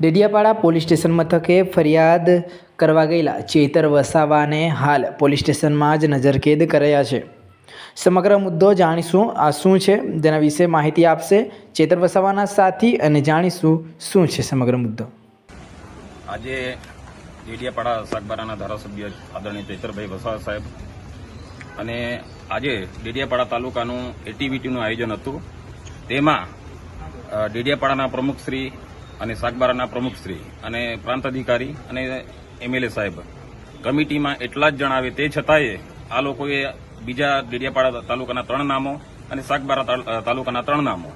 Dediapada police station મથકે ફરિયાદ કરવા ગયેલા ચેતર વસાવાને હાલ પોલીસ સ્ટેશનમાં જ નજરકેદ કરાયા છે. સમગ્ર મુદ્દો જાણીશું. આ શું છે? તેના વિશે માહિતી આપશે ચેતર વસાવાના સાથી અને જાણીશું શું છે સમગ્ર મુદ્દો. આજે ડેડિયાપાડા સાગબારાના ધારાસભ્ય આદરણીય ચેતરભાઈ વસાવા સાહેબ અને આજે ડેડિયાપાડા તાલુકાનું એટીવીટીનું આયોજન હતું. તેમાં ડેડિયાપાડાના પ્રમુખ પ્રમુખશ્રી અને સાગબારાના પ્રમુખશ્રી અને પ્રાંત અધિકારી અને એમએલએ સાહેબ. કમિટીમાં એટલા જ જણાવે તે છતાંય આ લોકોએ બીજા ડેડિયાપાડા તાલુકાના ત્રણ નામો અને સાગબારા તાલુકાના ત્રણ નામો.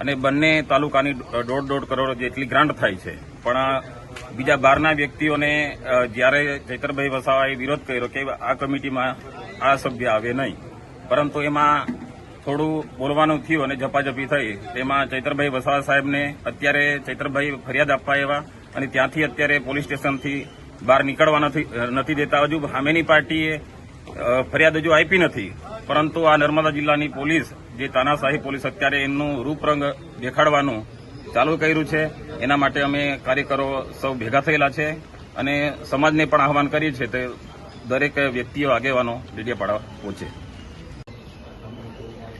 અને બંને તાલુકાની દોઢ દોઢ કરોડ જેટલી ગ્રાન્ટ થાય છે. પણ બીજા બહારના વ્યક્તિઓને જ્યારે ચૈતરભાઈ વસાવાએ વિરોધ કર્યો કે આ કમિટીમાં આ સભ્ય આવે નહીં. પરંતુ એમાં થોડું બોલવાનું થયું અને ઝપાઝપી થઈ. તેમાં ચૈતરભાઈ વસાવા સાહેબને અત્યારે ચૈતરભાઈ ફરિયાદ આપવા આવ્યા અને ત્યાંથી અત્યારે પોલીસ સ્ટેશનથી બહાર નીકળવા નથી દેતા. હજુ સામેની પાર્ટીએ ફરિયાદ હજુ આપી નથી. પરંતુ આ નર્મદા જિલ્લાની પોલીસ, જે તાનાશાહી પોલીસ અત્યારે એમનું રૂપરંગ દેખાડવાનું ચાલુ કર્યું છે. એના માટે અમે કાર્યકરો સૌ ભેગા થયેલા છે અને સમાજને પણ આહવાન કરીએ છીએ તે દરેક વ્યક્તિઓ આગેવાનો ડેડિયાપાડા પહોંચે